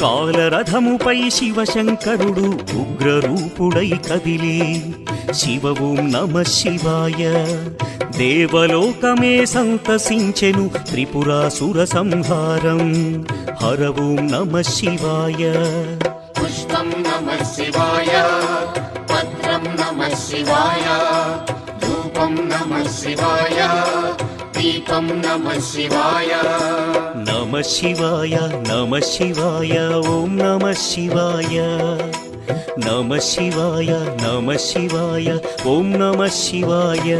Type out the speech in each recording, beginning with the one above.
కాలరథముపై శివశంకరుడు ఉగ్రరూపుడై కదిలే. శివ ఓం నమ శివాయ. దేవలోకమే సంతసించెను త్రిపురాసుర సంహారం. హర ఓం నమ శివాయ. పుష్పం నమ శివాయ. పత్రం నమ శివాయ. ధూపం నమ శివాయ. దీపం నమ శివాయ నమ శివాయ నమ శివాయ ఓం నమ శివాయ నమ శివాయ నమ శివాయ ఓం నమ శివాయ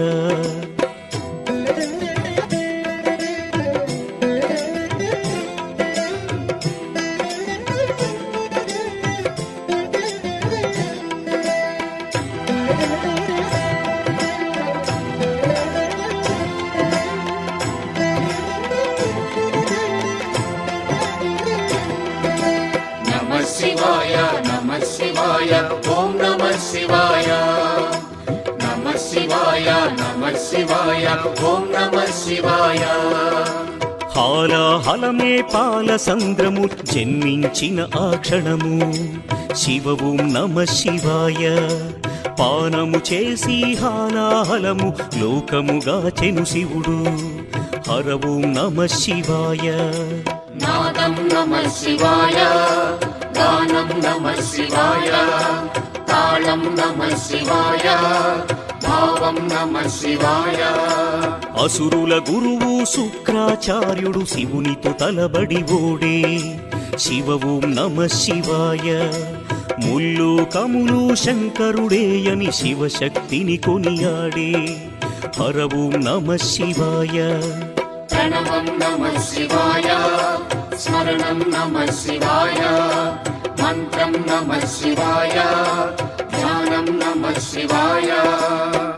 శివాయ. ఓం నమ శివాయ. హాలాహలమే పాల సంద్రము జన్మించిన ఆ క్షణము. శివ ఓం నమ శివాయ. పానము చేసి హాలాహలము లోకముగా చెను శివుడు. హర ఓం నమ శివాయ. నాదం నమ శివాయ. గానం నమ శివాయ. తాళం నమ శివాయ. భావం నమ శివాయ. అసురుల గురువు శుక్రాచార్యుడు శివునితో తలబడి ఓడే. శివ ఓం నమ శివాయ. ముల్లు కములు శంకరుడే అని శివశక్తిని కొనియాడే. హర ఓం నమ శివాయ. ప్రణవం నమ శివాయ. స్మరణం నమ శివాయ. మంత్రం నమ శివాయ. ధ్యానం నమ శివాయ.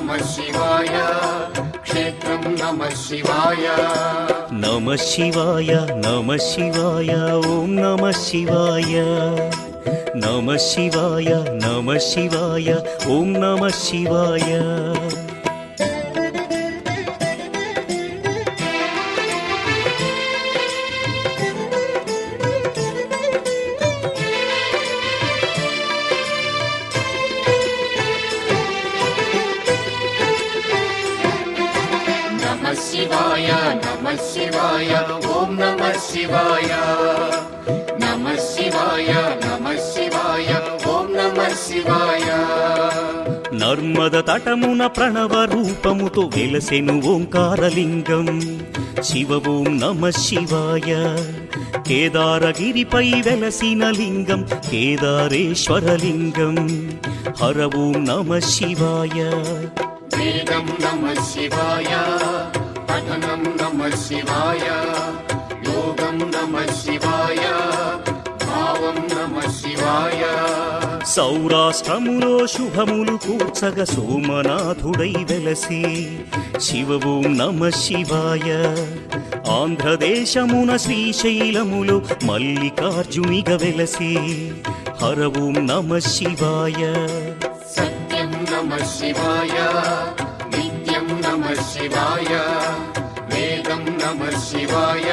తీర్థం నమ శివాయ క్షేత్రం నమ శివాయ నమ శివాయ నమ శివాయ ఓం నమ శివాయ నమ శివాయ నమ శివాయ ఓం నమ నర్మద తటమున ప్రణవ రూపముతో వెలసెను ఓంకారలింగం. శివ ఓం నమ శివాయ. కేదారగిరిపై వెలసిన లింగం కేదారేశ్వరలింగం. హర ఓం నమ శివాయ. వేదం నమ శివాయ పఠనం నమ శివాయ యోగం నమ శివాయ. సౌరాష్ట్రములో శుభములు కూర్చగ సోమనాథుడై వెలసి. శివవు నమ శివాయ. ఆంధ్రదేశమున శ్రీశైలములు మల్లికార్జునిగ వెలసి. హరవు నమ శివాయ. సత్యం నమ శివాయ. నిత్యం నమ శివాయ. వేదం నమ శివాయ.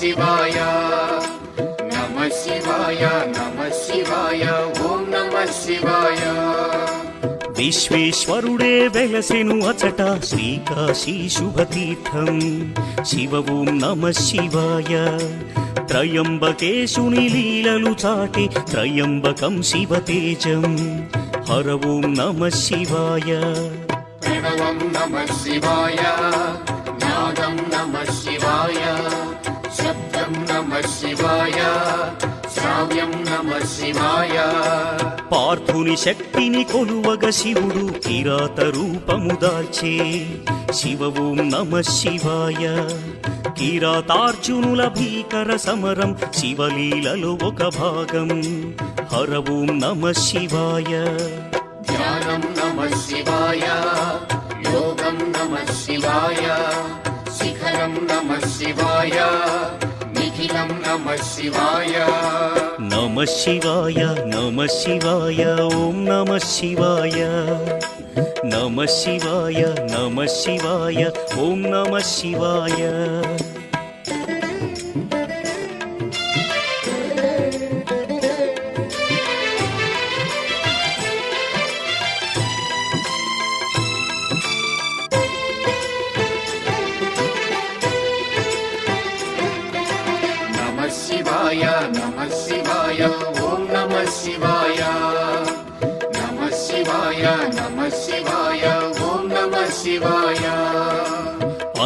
శివాయ. నమ శివాయ నమ శివాయ ఓం నమ శివాయ. విశ్వేశ్వరుడే వెలసెను అచట శ్రీకాశీ శుభతీర్థం. శివ ఓం నమ శివాయ. త్రయంబకేశుని లీలలు చాటి త్రయంబకం శివతేజం. హర ఓం నమ శివాయ. ప్రణవం నమ శివాయ. శ్రావ్యం నమ శివాయ. పార్థుని శక్తిని కొలువగ శివుడు కిరాత రూపము దాల్చే. శివ ఓం నమ శివాయ. కిరాతార్జునుల భీకర సమరం శివలీలలో ఒక భాగం. హర ఓం నమ శివాయ. ధ్యానం నమ శివాయ. యోగం నమ శివాయ. శిఖరం నమ శివాయ. నిఖిలం నమ శివాయ. నమ శివాయ నమ శివాయ ఓం నమ శివాయ నమ శివాయ నమ శివాయ ఓం నమ శివాయ నమ శివాయ నమ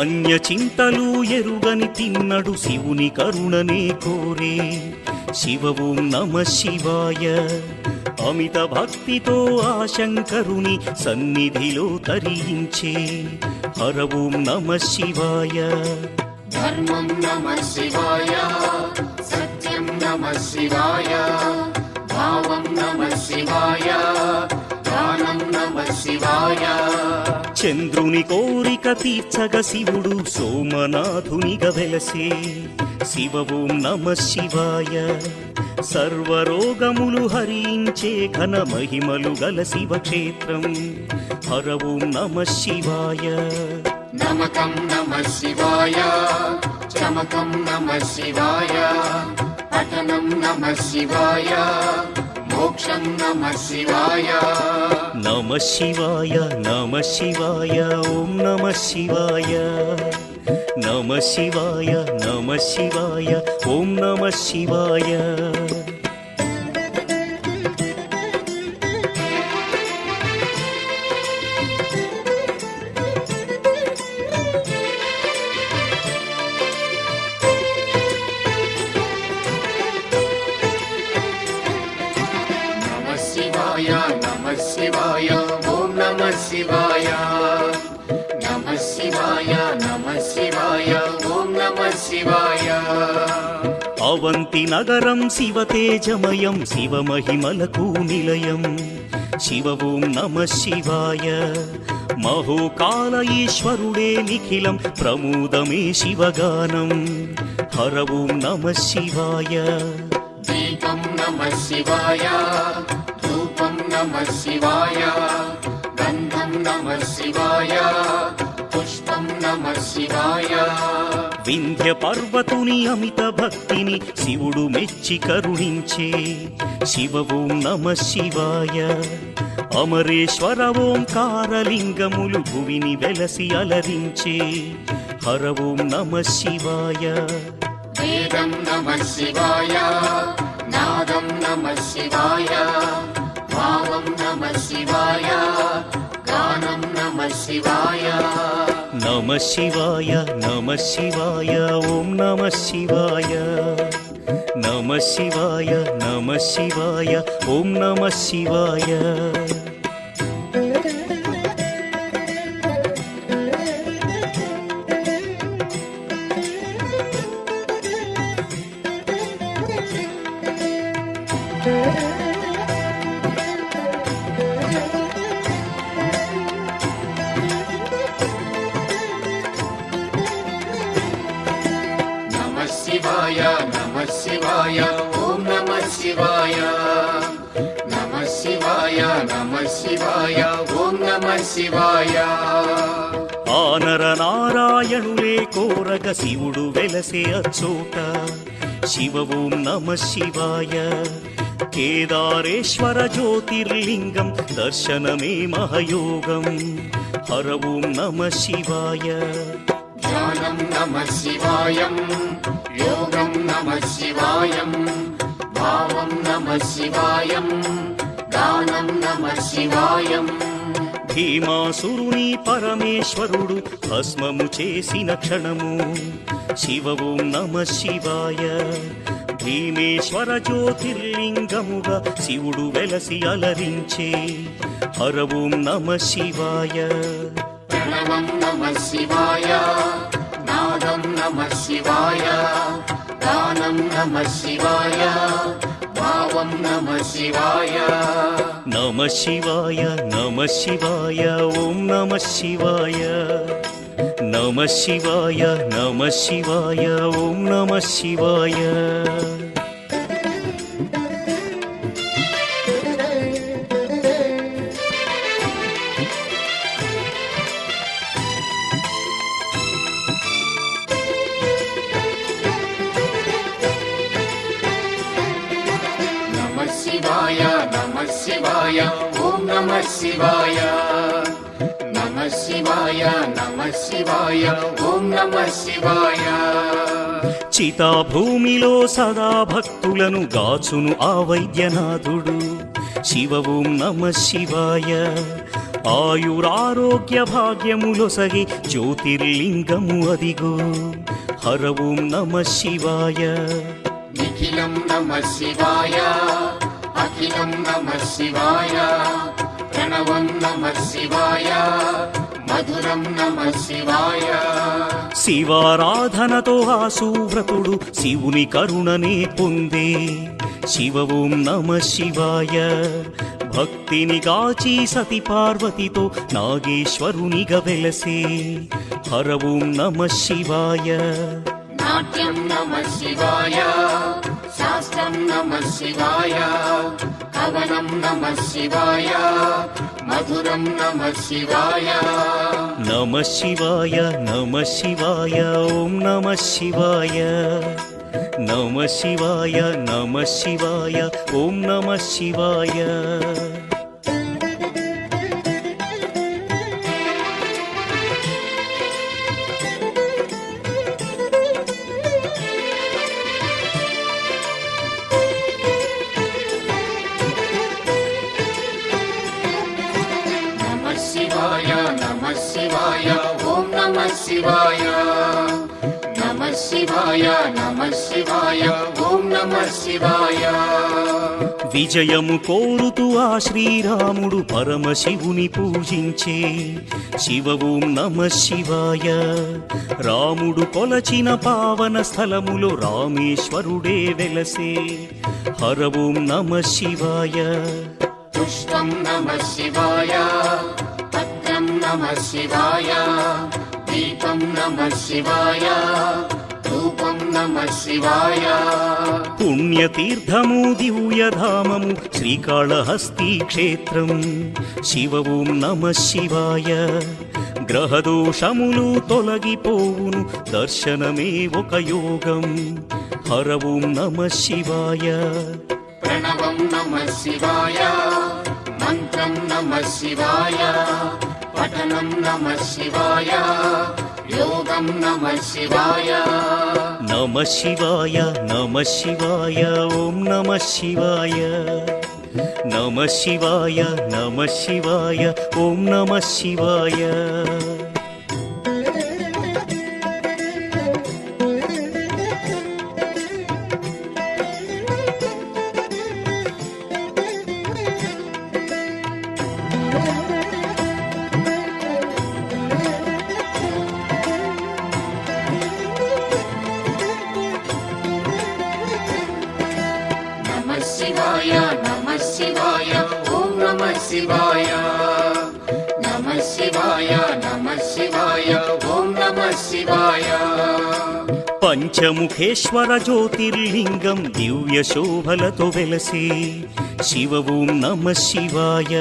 అన్య చింతలు ఎరుగని తిన్నడు శివుని కరుణనే కోరే. శివవు నమ శివాయ. అమిత భక్తితో ఆ శంకరుని సన్నిధిలో తరించే హర నమ శివాయ. ధర్మం నమ శివాయ సత్యం నమ శివాయ భావం నమ శివాయ చంద్రుని కోరిక తీర్చగ శివుడు సోమనాథునిగా వెలసే. శివ ఓం నమ శివాయ. సర్వరోగములు హరించే ఘన మహిమలు గల శివక్షేత్రం. హర ఓం నమ శివాయ. నమకం నమ శివాయ. చమకం నమ శివాయ. పఠనం నమ శివాయ. మోక్షం నమ శివాయ. నమ శివాయ నమ శివాయ ఓం నమ శివాయ. నమ శివాయ నమ శివాయ ఓం నమ శివాయ. శివాయ ఓం నమ శివాయ నమ శివాయ నమ శివాయ ఓం నమ శివాయ అవంతి నగరం శివతేజమయం శివమహిమలకు నిలయం శివ ఓం నమ శివాయ మహోకాల ఈశ్వరుడే నిఖిలం ప్రమోదమే శివగానం హర ఓం నమ శివాయ దీపం నమ శివాయ నమ శివాయ గంధం నమ శివాయ పుష్పం నమ శివాయ వింధ్య పర్వతుని అమిత భక్తిని శివుడు మెచ్చి కరుణించే శివ ఓం నమ శివాయ అమరేశ్వర ఓంకారలింగములు భువిని వెలసి అలరించే హర ఓం నమ శివాయ వేదం నమ శివాయ నాదం నమ శివాయ భావం నమ శివాయ గానం నమ శివాయ నమ శివాయ నమ శివాయ ఓం నమ శివాయ నమ శివాయ నమ శివాయ ఓం నమ శివాయ నమ శివాయ నమ శివాయ ఓం నమ శివాయ. ఆనర నారాయణులే కోరగ శివుడు వెలసే అచ్చోట. శివ ఓం నమ శివాయ. కేదారేశ్వర జ్యోతిర్లింగం దర్శనమే మహయోగం. హర ఓం నమ శివాయ. ధ్యానం నమ శివాయం యోగం నమ శివాయం భావం నమ శివాయం గానం నమ శివాయం. భీమాసురుని పరమేశ్వరుడు భస్మము చేసిన క్షణము. శివ ఓం నమ శివాయ. భీమేశ్వర జ్యోతిర్లింగముగా శివుడు వెలసి అలరించే. హర ఓం నమ శివాయ. ప్రణవం నమ శివాయ నాదం నమ శివాయ. గానం నమ శివాయ భావం నమ శివాయ నమ శివాయ నమ శివాయ ఓం నమ శివాయ నమ శివాయ నమ శివాయ ఓం నమ శివాయ నమ శివాయ నమ శివాయ నమ శివాయ ఓం నమ శివాయ చితా భూమిలో సదా భక్తులను గాచును ఆ వైద్యనాథుడు. శివ ఓం నమ శివాయ ఆయురారోగ్య భాగ్యములొసగి జ్యోతిర్లింగము అదిగో. హర ఓం నమ శివాయ నిఖిలం నమ శివాయ అఖిలం నమ శివాయ ప్రణవం నమ శివాయ మధురం నమ శివాయ శివారాధనతో ఆ సువ్రతుడు శివుని కరుణనే పొందే. శివ ఓం నమ శివాయ. భక్తిని గాచి సతి పార్వతితో నాగేశ్వరునిగా వెలసే. హర ఓం నమ శివాయ. నాట్యం నమ శివాయ. శాస్త్రం నమ శివాయ కవనం నమ శివాయ మధురం నమ శివాయ. నమ శివాయ నమ శివాయ ఓం నమ శివాయ. నమ శివాయ నమ శివాయ ఓం నమ శివాయ. శివాయ. నమ శివాయ నమ శివాయ ఓం నమ శివాయ. విజయము కోరుతూ ఆ శ్రీరాముడు పరమశివుని పూజించే. శివ ఓం నమ శివాయ. రాముడు కొలచిన పావన స్థలములో రామేశ్వరుడే వెలసే. హర ఓం నమ శివాయ. పుష్పం నమ శివాయ పత్రం నమ శివాయ. దీపం నమ శివాయ. ధూపం నమ శివాయ. పుణ్యతీర్థము దివ్యధామము శ్రీకాళహస్తి క్షేత్రం. శివ ఓం నమ శివాయ. గ్రహదోషములు తొలగిపోవును దర్శనమే ఒక యోగం. హర ఓం నమ శివాయ. ప్రణవం నమ శివాయ. మంత్రం నమ శివాయ. పఠనం నమ శివాయ యోగం నమ శివాయ. నమ శివాయ నమ శివాయ ఓం నమ శివాయ. నమ శివాయ నమ శివాయ ఓం నమ శివాయ. పంచముఖేశ్వర జ్యోతిర్లింగం దివ్య శోభలతో వెలసి శివ ఓం నమ శివాయ.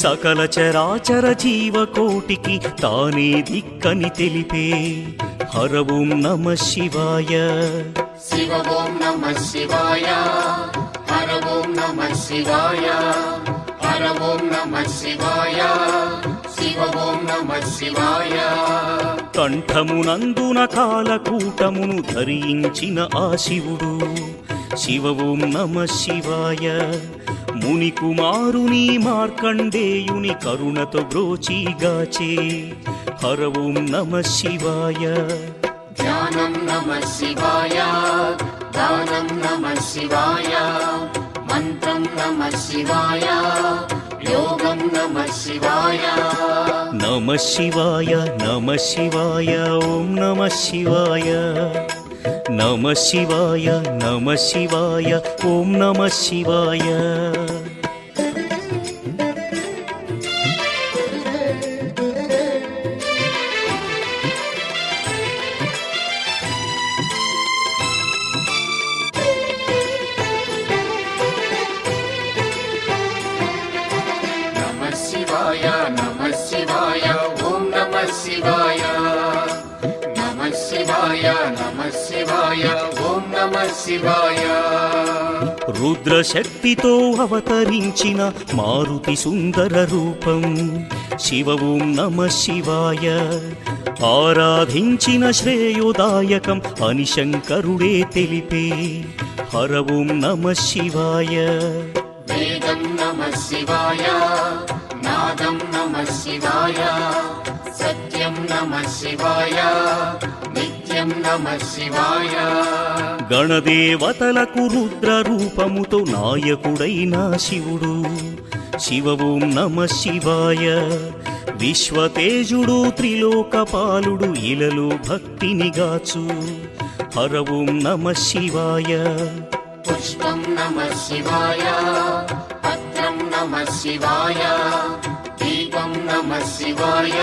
సకల చరాచర జీవకోటికి తానే దిక్కని తెలిపే హర ఓం నమ శివాయ. శివ ఓం నమ శివాయ హర ఓం నమ శివాయ హర ఓం నమ శివాయ శివ ఓం నమ శివాయ. కంఠమునందున కాలకూటమును ధరించిన ఆ శివుడు. శివ ఓం నమ శివాయ. ముని కుమారుని మార్కండేయుని కరుణతో బ్రోచిగాచే హర ఓం నమ శివాయ. ధ్యానం నమ శివాయ. దానం నమ శివాయ. మంత్రం నమ శివాయ. యోగం నమ శివాయ నమ శివాయ నమ శివాయ ఓం నమ శివాయ నమ శివాయ నమ శివాయ ఓం నమ శివాయ శివాయ. రుద్రశక్తితో అవతరించిన మారుతి సుందర రూపం. శివ ఓం నమ శివాయ. ఆరాధించిన శ్రేయోదాయకం అని శంకరుడే తెలిపే. హర ఓం నమ శివాయ. వేదం నమ శివాయ. నాదం నమ శివాయ. సత్యం నమ శివాయ. నిత్యం నమ శివాయ. గణదేవతలకు రుద్ర రూపముతో నాయకుడైన శివుడు. శివ ఓం నమ శివాయ. విశ్వతేజుడు త్రిలోకపాలుడు ఇలలో భక్తిని గాచు. హర ఓం నమ శివాయ. పుష్పం నమ శివాయ. పత్రం నమ శివాయ. దీపం నమ శివాయ.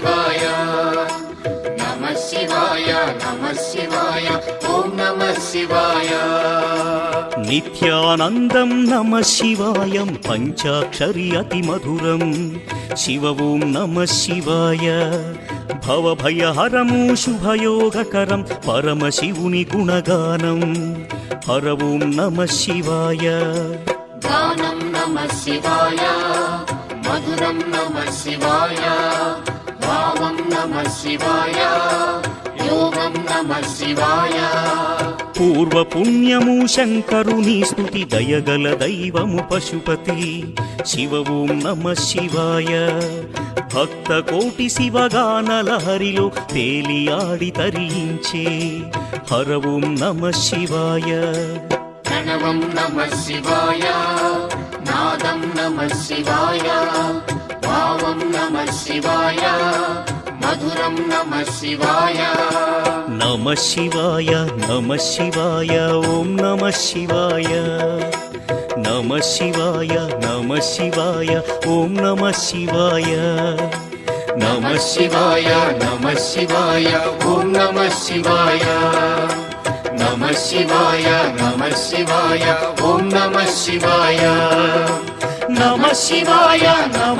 శివాయ. నమ శివాయ నమ శివాయ ఓం నమ శివాయ. నిత్యానందం నమ శివాయం పంచాక్షరి అతి మధురం. శివ ఓం నమ శివాయ. భవభయహరము శుభయోగకరం పరమశివుని గుణగానం. హర ఓం నమ శివాయ. గానం నమ శివాయ మధురం నమ శివాయ. భావం నమ శివాయ యోగం నమ శివాయ పూర్వ పుణ్యము శంకరుని స్తుతి దయగల దైవము పశుపతి. శివ ఓం నమ శివాయ. భక్త కోటి శివగానల హరిలో తేలియాడి తరించే హర ఓం నమ శివాయ. ప్రణవం నమ శివాయ. నాదం నమ శివాయ. భావం నమ శివాయ. మధురం నమ శివాయ నమ శివాయ నమ శివాయ ఓం నమ శివాయ నమ శివాయ నమ శివాయ ఓం నమ శివాయ నమ శివాయ నమ శివాయ ఓం నమ శివాయ నమ శివాయ నమ శివాయ ఓం నమ శివాయ నమ శివాయ నమ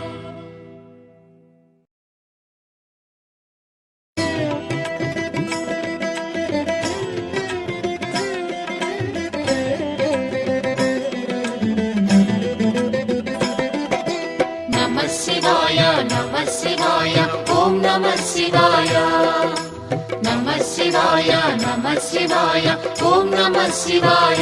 శివాయ. ఓం నమ శివాయ.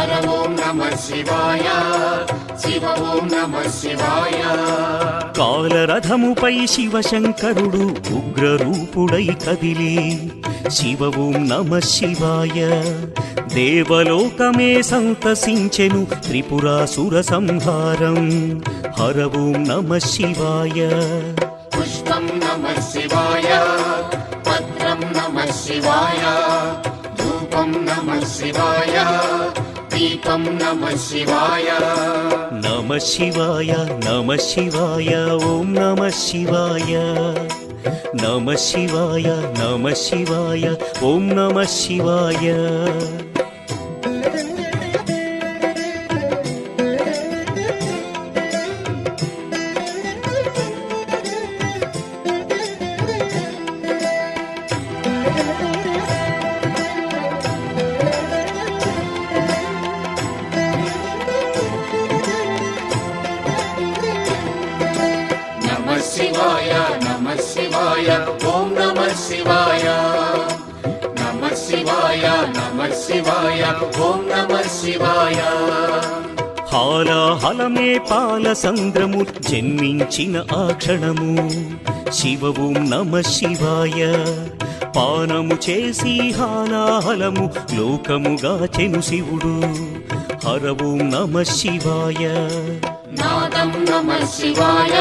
హర ఓం నమ శివాయ శివ ఓం నమ శివాయ కాలరథముపై శివశంకరుడు ఉగ్రరూపుడై కదిలి శివ ఓం నమ శివాయ. దేవలోకమే సంతసించెను త్రిపురాసుర సంహారం. హర ఓం నమ శివాయ. పుష్పం నమ శివాయ పత్రం నమ శివాయ ధూపం నమ శివాయ దీపం నమ శివాయ. నమ శివాయ నమ శివాయ ఓం నమ శివాయ. నమ శివాయ నమ శివాయ ఓం నమ శివాయ. శివాయ. నమ శివాయ నమ శివాయ ఓం నమ శివాయ. హాలాహలమే పాల సంద్రము జన్మించిన ఆ క్షణము. శివ ఓం నమ శివాయ. పానము చేసి హాలాహలము లోకముగా చెను శివుడు. హర ఓం నమ శివాయ. నాదం నమ శివాయ.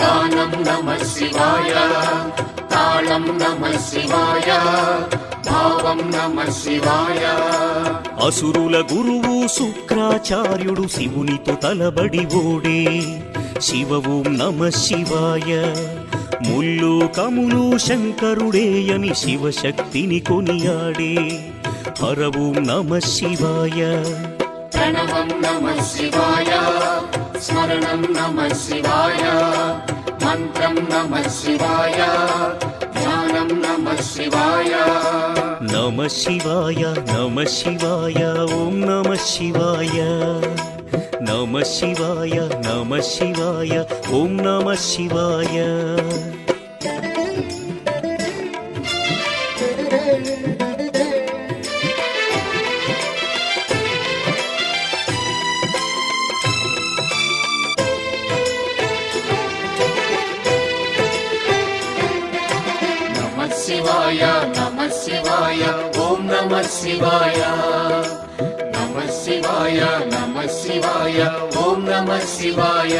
గానం నమ శివాయ తాళం నమ శివాయ భావం నమ శివాయ. అసురుల గురువు శుక్రాచార్యుడు శివునితో తలబడి ఓడే. శివ ఓం నమ శివాయ ముల్లు కములు శంకరుడే అని శివశక్తిని కొనియాడే. హర ఓం నమ శివాయ. प्रणवं नमः शिवाय स्मरणं नमः शिवाय मन्त्रं नमः शिवाय ध्यानं नमः शिवाय नमः शिवाय नमः शिवाय ॐ नमः शिवाय नमः शिवाय नमः शिवाय ॐ नमः शिवाय శివాయ ఓం నమ శివాయ నమ శివాయ నమ శివాయ ఓం నమ శివాయ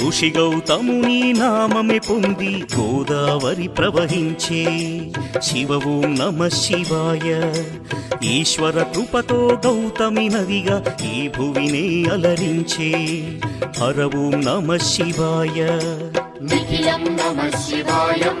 ఋషి గౌతముని నామమే పొంది గోదావరి ప్రవహించే. శివ ఓం నమ శివాయ ఈశ్వర కృపతో గౌతమి నదిగా ఈ భువినే అలరించే. హర ఓం నమ శివాయ నిఖిలం నమ శివాయం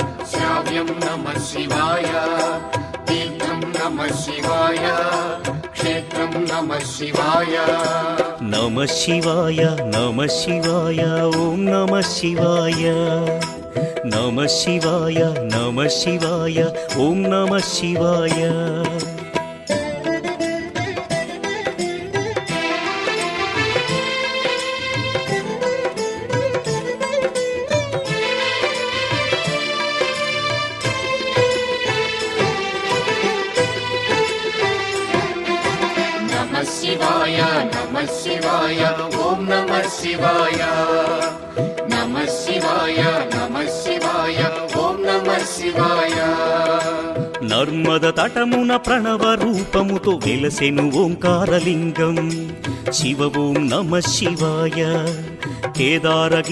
శ్రావ్యం నమ శివాయ తీర్థం నమ శివాయ క్షేత్రం నమ శివాయ. నమ శివాయ నమ శివాయ ఓం నమ శివాయ. నమ శివాయ నమ శివాయ ఓం నమ శివాయ. నర్మద తటమున ప్రణవ రూపముతో వెలసెను ఓంకారలింగం. శివ ఓం నమ శివాయ. కేదారగి